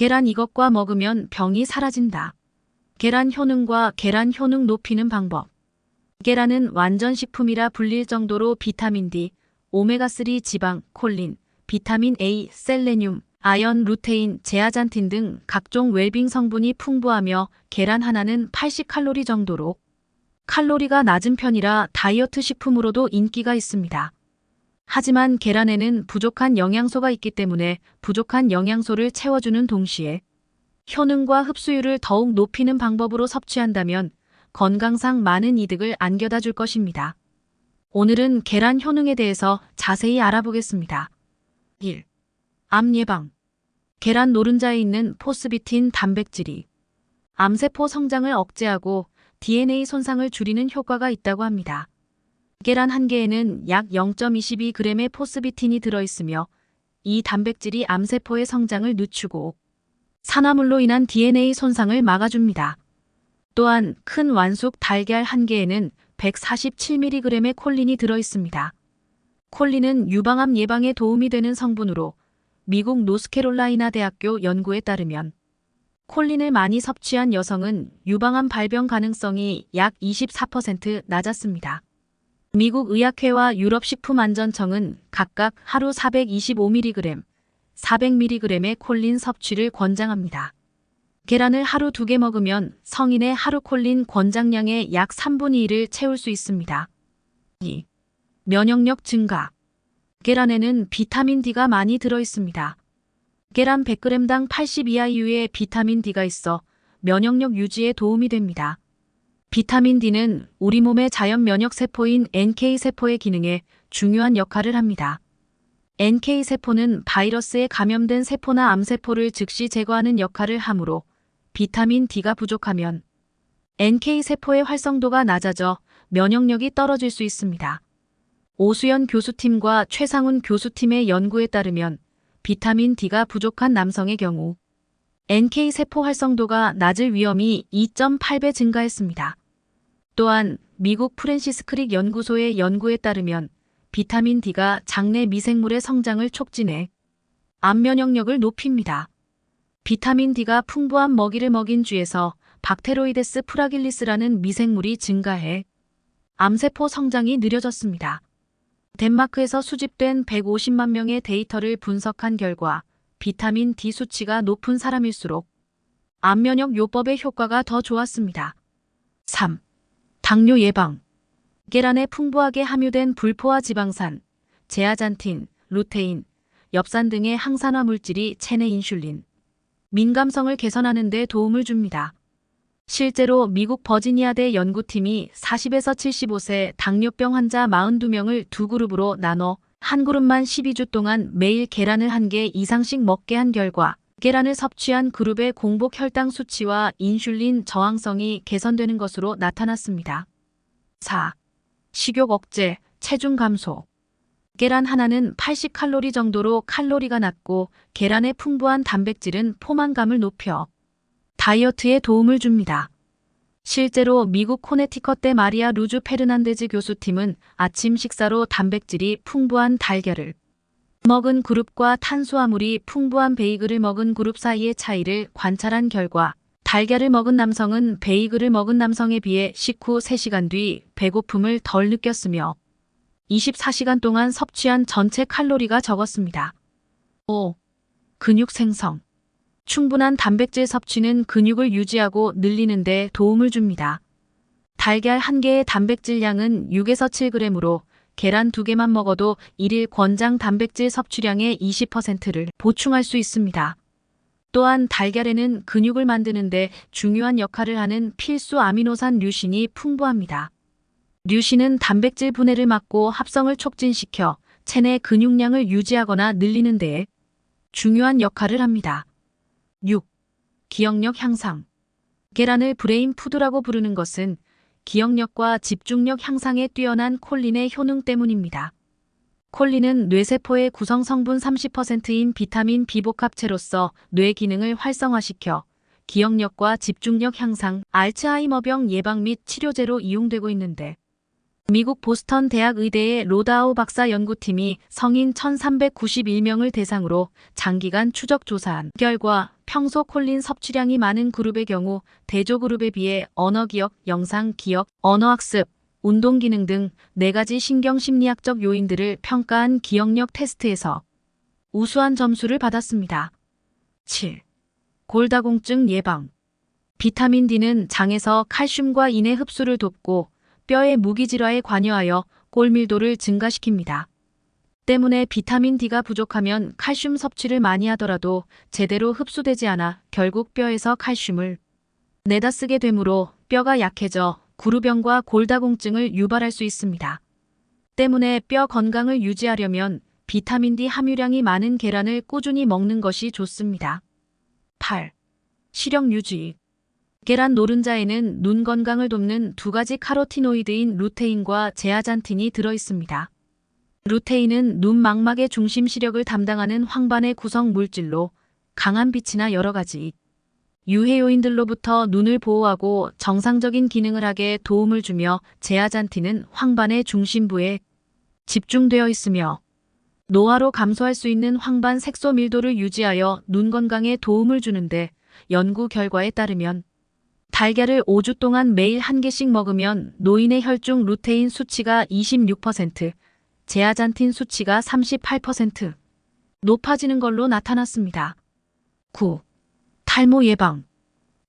계란 이것과 먹으면 병이 사라진다. 계란 효능과 계란 효능 높이는 방법. 계란은 완전 식품이라 불릴 정도로 비타민 D, 오메가3 지방, 콜린, 비타민 A, 셀레늄, 아연, 루테인, 제아잔틴 등 각종 웰빙 성분이 풍부하며 계란 하나는 80칼로리 정도로 칼로리가 낮은 편이라 다이어트 식품으로도 인기가 있습니다. 하지만 계란에는 부족한 영양소가 있기 때문에 부족한 영양소를 채워주는 동시에 효능과 흡수율을 더욱 높이는 방법으로 섭취한다면 건강상 많은 이득을 안겨다 줄 것입니다. 오늘은 계란 효능에 대해서 자세히 알아보겠습니다. 1. 암 예방. 계란 노른자에 있는 포스비틴 단백질이 암세포 성장을 억제하고 DNA 손상을 줄이는 효과가 있다고 합니다. 계란 한 개에는 약 0.22g의 포스비틴이 들어있으며 이 단백질이 암세포의 성장을 늦추고 산화물로 인한 DNA 손상을 막아줍니다. 또한 큰 완숙 달걀 한 개에는 147mg의 콜린이 들어있습니다. 콜린은 유방암 예방에 도움이 되는 성분으로 미국 노스캐롤라이나 대학교 연구에 따르면 콜린을 많이 섭취한 여성은 유방암 발병 가능성이 약 24% 낮았습니다. 미국 의학회와 유럽식품안전청은 각각 하루 425mg, 400mg의 콜린 섭취를 권장합니다. 계란을 하루 두개 먹으면 성인의 하루 콜린 권장량의 약 3분의 1을 채울 수 있습니다. 2. 면역력 증가. 계란에는 비타민 D가 많이 들어 있습니다. 계란 100g당 82IU의 비타민 D가 있어 면역력 유지에 도움이 됩니다. 비타민 D는 우리 몸의 자연 면역 세포인 NK 세포의 기능에 중요한 역할을 합니다. NK 세포는 바이러스에 감염된 세포나 암세포를 즉시 제거하는 역할을 하므로 비타민 D가 부족하면 NK 세포의 활성도가 낮아져 면역력이 떨어질 수 있습니다. 오수연 교수팀과 최상훈 교수팀의 연구에 따르면 비타민 D가 부족한 남성의 경우 NK 세포 활성도가 낮을 위험이 2.8배 증가했습니다. 또한 미국 프랜시스 크릭 연구소의 연구에 따르면 비타민 D가 장내 미생물의 성장을 촉진해 암 면역력을 높입니다. 비타민 D가 풍부한 먹이를 먹인 쥐에서 박테로이데스 프라길리스라는 미생물이 증가해 암세포 성장이 느려졌습니다. 덴마크에서 수집된 150만 명의 데이터를 분석한 결과 비타민 D 수치가 높은 사람일수록 암 면역 요법의 효과가 더 좋았습니다. 3. 당뇨 예방. 계란에 풍부하게 함유된 불포화 지방산, 제아잔틴, 루테인, 엽산 등의 항산화 물질이 체내 인슐린, 민감성을 개선하는 데 도움을 줍니다. 실제로 미국 버지니아대 연구팀이 40에서 75세 당뇨병 환자 42명을 두 그룹으로 나눠 한 그룹만 12주 동안 매일 계란을 한 개 이상씩 먹게 한 결과 계란을 섭취한 그룹의 공복 혈당 수치와 인슐린 저항성이 개선되는 것으로 나타났습니다. 4. 식욕 억제, 체중 감소. 계란 하나는 80칼로리 정도로 칼로리가 낮고 계란의 풍부한 단백질은 포만감을 높여 다이어트에 도움을 줍니다. 실제로 미국 코네티컷대 마리아 루주 페르난데즈 교수팀은 아침 식사로 단백질이 풍부한 달걀을 먹은 그룹과 탄수화물이 풍부한 베이글을 먹은 그룹 사이의 차이를 관찰한 결과 달걀을 먹은 남성은 베이글을 먹은 남성에 비해 식후 3시간 뒤 배고픔을 덜 느꼈으며 24시간 동안 섭취한 전체 칼로리가 적었습니다. 5. 근육 생성. 충분한 단백질 섭취는 근육을 유지하고 늘리는 데 도움을 줍니다. 달걀 한 개의 단백질 양은 6에서 7g으로 계란 두 개만 먹어도 일일 권장 단백질 섭취량의 20%를 보충할 수 있습니다. 또한 달걀에는 근육을 만드는데 중요한 역할을 하는 필수 아미노산 류신이 풍부합니다. 류신은 단백질 분해를 막고 합성을 촉진시켜 체내 근육량을 유지하거나 늘리는 데에 중요한 역할을 합니다. 6. 기억력 향상. 계란을 브레인 푸드라고 부르는 것은 기억력과 집중력 향상에 뛰어난 콜린의 효능 때문입니다. 콜린은 뇌세포의 구성 성분 30%인 비타민 비복합체로서 뇌 기능을 활성화시켜 기억력과 집중력 향상, 알츠하이머병 예방 및 치료제로 이용되고 있는데 미국 보스턴 대학 의대의 로다우 박사 연구팀이 성인 1391명을 대상으로 장기간 추적 조사한 결과 평소 콜린 섭취량이 많은 그룹의 경우 대조 그룹에 비해 언어 기억, 영상 기억, 언어 학습, 운동 기능 등네 가지 신경 심리학적 요인들을 평가한 기억력 테스트에서 우수한 점수를 받았습니다. 7. 골다공증 예방. 비타민 D는 장에서 칼슘과 인의 흡수를 돕고 뼈의 무기질화에 관여하여 골밀도를 증가시킵니다. 때문에 비타민 D가 부족하면 칼슘 섭취를 많이 하더라도 제대로 흡수되지 않아 결국 뼈에서 칼슘을 내다 쓰게 되므로 뼈가 약해져 구루병과 골다공증을 유발할 수 있습니다. 때문에 뼈 건강을 유지하려면 비타민 D 함유량이 많은 계란을 꾸준히 먹는 것이 좋습니다. 8. 시력 유지. 계란 노른자에는 눈 건강을 돕는 두 가지 카로티노이드인 루테인과 제아잔틴이 들어 있습니다. 루테인은 눈 망막의 중심 시력을 담당하는 황반의 구성 물질로 강한 빛이나 여러 가지 유해 요인들로부터 눈을 보호하고 정상적인 기능을 하게 도움을 주며 제아잔틴은 황반의 중심부에 집중되어 있으며 노화로 감소할 수 있는 황반 색소 밀도를 유지하여 눈 건강에 도움을 주는데 연구 결과에 따르면 달걀을 5주 동안 매일 한 개씩 먹으면 노인의 혈중 루테인 수치가 26%, 제아잔틴 수치가 38% 높아지는 걸로 나타났습니다. 9. 탈모 예방.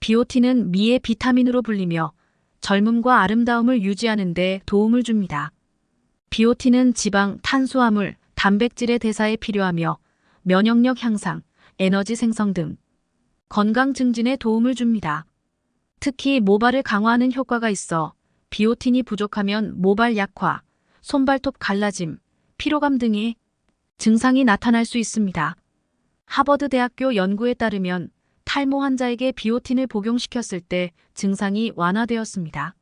비오틴은 미의 비타민으로 불리며 젊음과 아름다움을 유지하는 데 도움을 줍니다. 비오틴은 지방, 탄수화물, 단백질의 대사에 필요하며 면역력 향상, 에너지 생성 등 건강 증진에 도움을 줍니다. 특히 모발을 강화하는 효과가 있어 비오틴이 부족하면 모발 약화, 손발톱 갈라짐, 피로감 등의 증상이 나타날 수 있습니다. 하버드 대학교 연구에 따르면 탈모 환자에게 비오틴을 복용시켰을 때 증상이 완화되었습니다.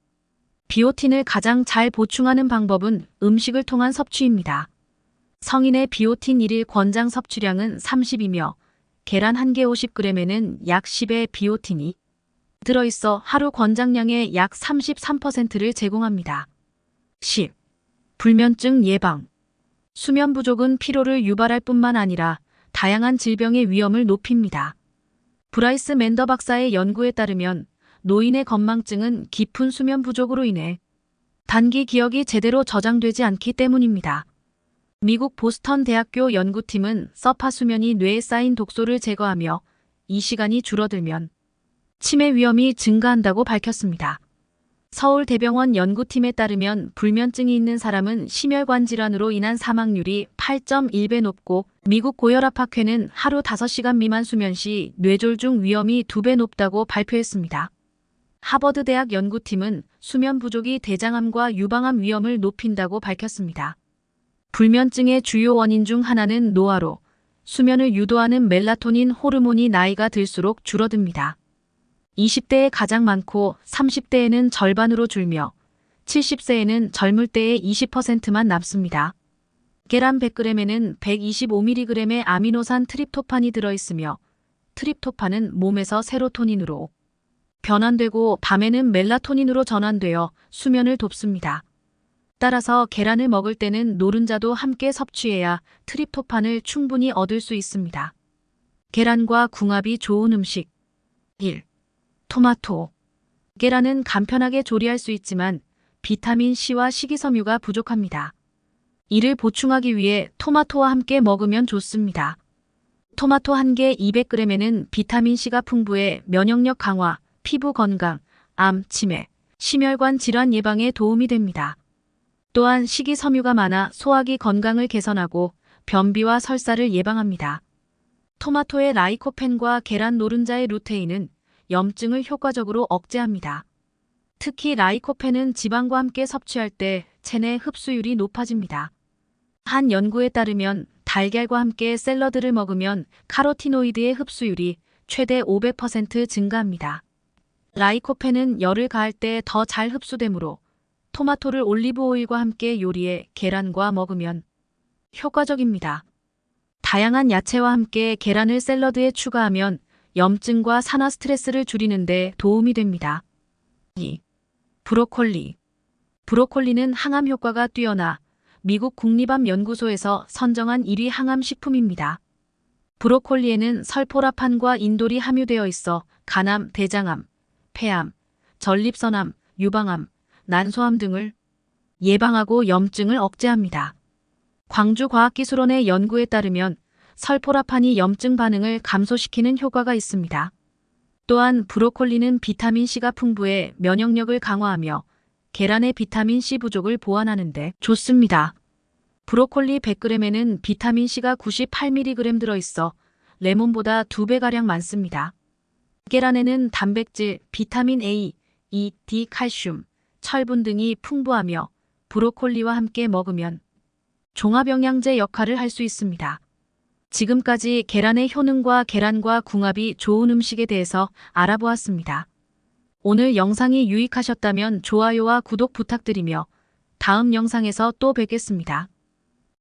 비오틴을 가장 잘 보충하는 방법은 음식을 통한 섭취입니다. 성인의 비오틴 1일 권장 섭취량은 30이며 계란 1개 50g에는 약 10의 비오틴이 들어있어 하루 권장량의 약 33%를 제공합니다. 10. 불면증 예방. 수면 부족은 피로를 유발할 뿐만 아니라 다양한 질병의 위험을 높입니다. 브라이스 맨더 박사의 연구에 따르면 노인의 건망증은 깊은 수면 부족으로 인해 단기 기억이 제대로 저장되지 않기 때문입니다. 미국 보스턴 대학교 연구팀은 서파 수면이 뇌에 쌓인 독소를 제거하며 이 시간이 줄어들면 치매 위험이 증가한다고 밝혔습니다. 서울대병원 연구팀에 따르면 불면증이 있는 사람은 심혈관 질환으로 인한 사망률이 8.1배 높고 미국 고혈압학회는 하루 5시간 미만 수면 시 뇌졸중 위험이 2배 높다고 발표했습니다. 하버드 대학 연구팀은 수면 부족이 대장암과 유방암 위험을 높인다고 밝혔습니다. 불면증의 주요 원인 중 하나는 노화로 수면을 유도하는 멜라토닌 호르몬이 나이가 들수록 줄어듭니다. 20대에 가장 많고 30대에는 절반으로 줄며 70세에는 젊을 때의 20%만 남습니다. 계란 100g에는 125mg의 아미노산 트립토판이 들어있으며 트립토판은 몸에서 세로토닌으로 변환되고 밤에는 멜라토닌으로 전환되어 수면을 돕습니다. 따라서 계란을 먹을 때는 노른자도 함께 섭취해야 트립토판을 충분히 얻을 수 있습니다. 계란과 궁합이 좋은 음식 1. 토마토. 계란은 간편하게 조리할 수 있지만 비타민 C와 식이섬유가 부족합니다. 이를 보충하기 위해 토마토와 함께 먹으면 좋습니다. 토마토 한 개 200g에는 비타민 C가 풍부해 면역력 강화, 피부 건강, 암, 치매, 심혈관 질환 예방에 도움이 됩니다. 또한 식이섬유가 많아 소화기 건강을 개선하고 변비와 설사를 예방합니다. 토마토의 라이코펜과 계란 노른자의 루테인은 염증을 효과적으로 억제합니다. 특히 라이코펜은 지방과 함께 섭취할 때 체내 흡수율이 높아집니다. 한 연구에 따르면 달걀과 함께 샐러드를 먹으면 카로티노이드의 흡수율이 최대 500% 증가합니다. 라이코펜은 열을 가할 때 더 잘 흡수되므로 토마토를 올리브 오일과 함께 요리해 계란과 먹으면 효과적입니다. 다양한 야채와 함께 계란을 샐러드에 추가하면 염증과 산화 스트레스를 줄이는 데 도움이 됩니다. 2. 브로콜리. 브로콜리는 항암 효과가 뛰어나 미국 국립암 연구소에서 선정한 1위 항암 식품입니다. 브로콜리에는 설포라판과 인돌이 함유되어 있어 간암, 대장암, 폐암, 전립선암, 유방암, 난소암 등을 예방하고 염증을 억제합니다. 광주과학기술원의 연구에 따르면 설포라판이 염증 반응을 감소시키는 효과가 있습니다. 또한 브로콜리는 비타민C가 풍부해 면역력을 강화하며 계란의 비타민C 부족을 보완하는데 좋습니다. 브로콜리 100g에는 비타민C가 98mg 들어있어 레몬보다 2배가량 많습니다. 계란에는 단백질, 비타민 A, E, D, 칼슘, 철분 등이 풍부하며 브로콜리와 함께 먹으면 종합영양제 역할을 할 수 있습니다. 지금까지 계란의 효능과 계란과 궁합이 좋은 음식에 대해서 알아보았습니다. 오늘 영상이 유익하셨다면 좋아요와 구독 부탁드리며 다음 영상에서 또 뵙겠습니다.